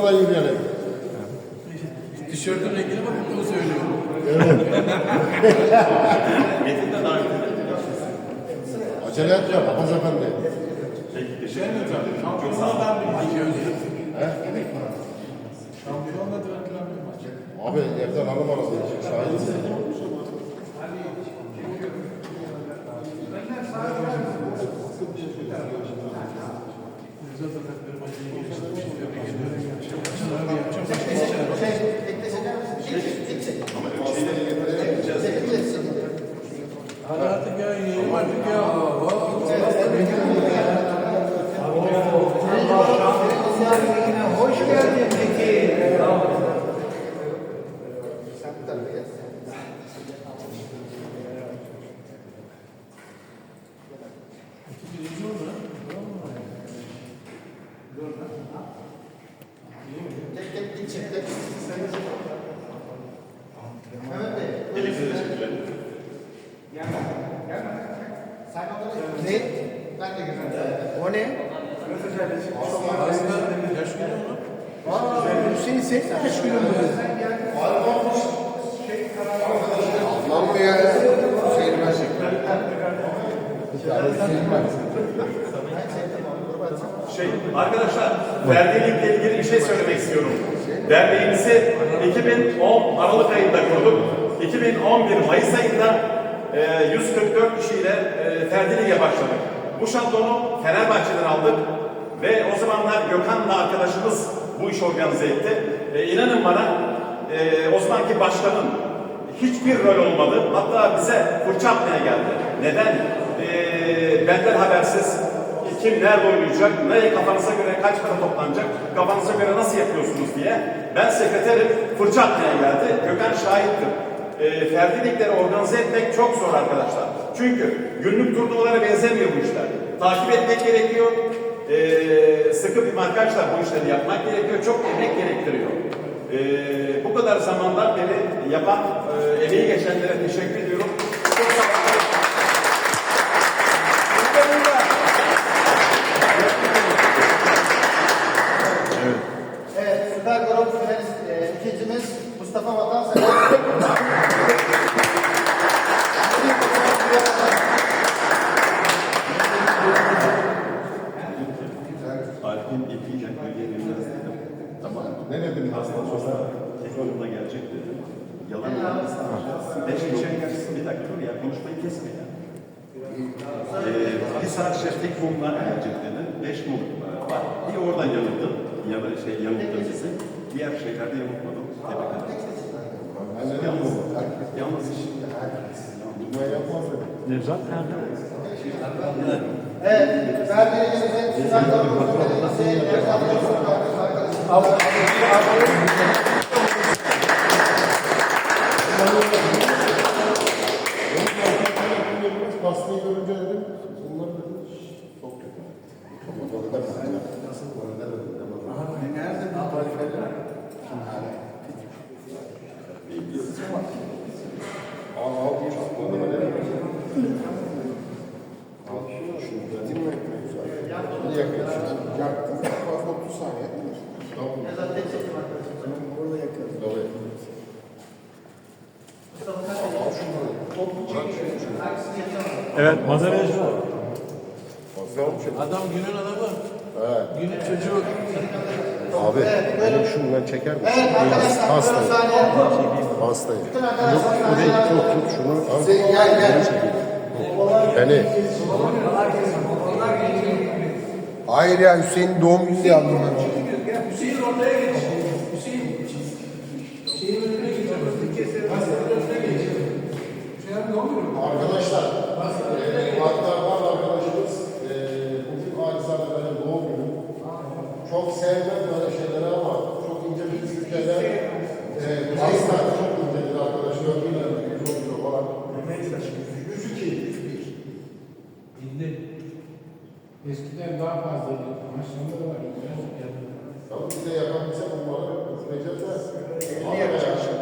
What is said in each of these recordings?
durmadan yürüyelim. Tişörtün rengine bakıp onu söylüyorum. Acele etme papaz efendi. Şey mi hocam? Şampiyonla ben bir maç önce. Şampiyonla direndiren bir maç. Abi evden hanım aradı. Şahit. Güzel zaten maçı iyi geçti. Tebrik ediyorum. Maçlar yapacağım. Hadi artık ya yiyelim Ne? Ben de güzel. O ne? Aslında yaş günü onu. Aa, Hüseyin sen kaç kilo mu? Lan bu ya. Hüseyin Mesik. Şey, arkadaşlar, derneğiyle ilgili bir şey söylemek istiyorum. Derneğimizi 2010 Aralık ayında kurduk. 2011 Mayıs ayında e, 144 kişiyle e, Ferdi Lig'e başladık. Bu şampiyonu Fenerbahçe'den aldık ve o zamanlar Gökhan'la arkadaşımız bu işi organize etti. E, inanın bana e, o zamanki başkanın hiçbir rol olmadı. Hatta bize fırça atmaya geldi. Neden? E, benden habersiz kim nerede oynayacak, nereye kafanıza göre kaç para toplanacak, kafanıza göre nasıl yapıyorsunuz diye. Ben sekreterim, fırça atmaya geldi. Gökhan şahittir. E, ferdi organize etmek çok zor arkadaşlar. Çünkü günlük turnuvalara benzemiyor bu işler. Takip etmek gerekiyor. E, sıkı bir arkadaşlar bu işleri yapmak gerekiyor. Çok emek gerektiriyor. E, bu kadar zamandan beri yapan, e, emeği geçenlere teşekkür ediyorum. Beş kişi bir dakika dur ya konuşmayı kesme ya. Ee, bir saat içerisinde tek mumla gelecek dedi. Beş mum var. Bir oradan yanıldım. Ya şey yanılttı bizi. Diğer şeylerde yanıltmadım. Tebrik ederim. Yalnız yapmaz dedim. Nevzat Evet, Ferdi'nin Süper Grup finalisti Erkan Bozkurt arkadaşımız. Pastayı görünce dedim. Bunlar dedim. Çok kötü. Çok kötü. Nasıl? Nerede bu tarifeler? Al al bir çatladı mı ne? Al şunu da mi? Bunu yakıyorsun. Yaktım. Fazla 30 saniye değil mi? Tamam. Nevzat tek çekim arkadaşım. Burada yakıyorum. Tabii. Mustafa kaç Al şunu. Bırak şunu. Evet, olmuş. Adam günün adamı. Evet. Günün çocuğu. Abi benim şundan çeker misin? Evet arkadaşlar, Hastayım. arkadaşlar Bu değil. Tut tut şunu. Al. Gel gel. Beni. Hayır ya Hüseyin'in doğum günü ben. Hüseyin ortaya geç. Hüseyin. Şeyin önüne geç. Hastanın önüne geç. Şey abi ne oluyor? Arkadaşlar, eee hatta var arkadaşımız, eee bugün Alisa'da benim doğum günüm. Çok sevmem böyle şeyleri ama çok ince bir Türkiye'de eee hasta çok incedir arkadaş. Gördüğüyle çok çok falan. Yüzü ki, yüzü bir. Dinle. Eskiden daha fazlaydı. Ama şimdi de var. Tamam bize yapabilse bunları üfleyeceğiz de. Elini yakacak şimdi.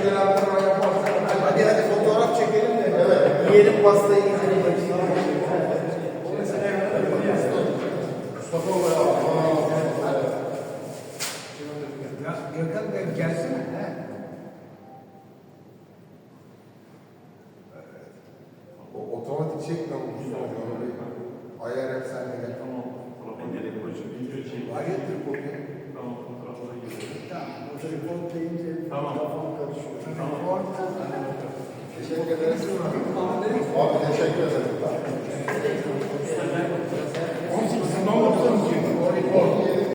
Hadi hadi fotoğraf çekelim de. Evet. Yiyelim pastayı yiyelim. Mustafa Bey, Ya Gökhan Bey gelsene. O otomatik çekme bu Ayar hep sende gel. Tamam. Ben nereye koyacağım? Video çekeyim. Hayırdır kopya? Tamam fotoğraflara girelim. Deyince Tamam. Teşekkür ederiz. Abi teşekkür ederim.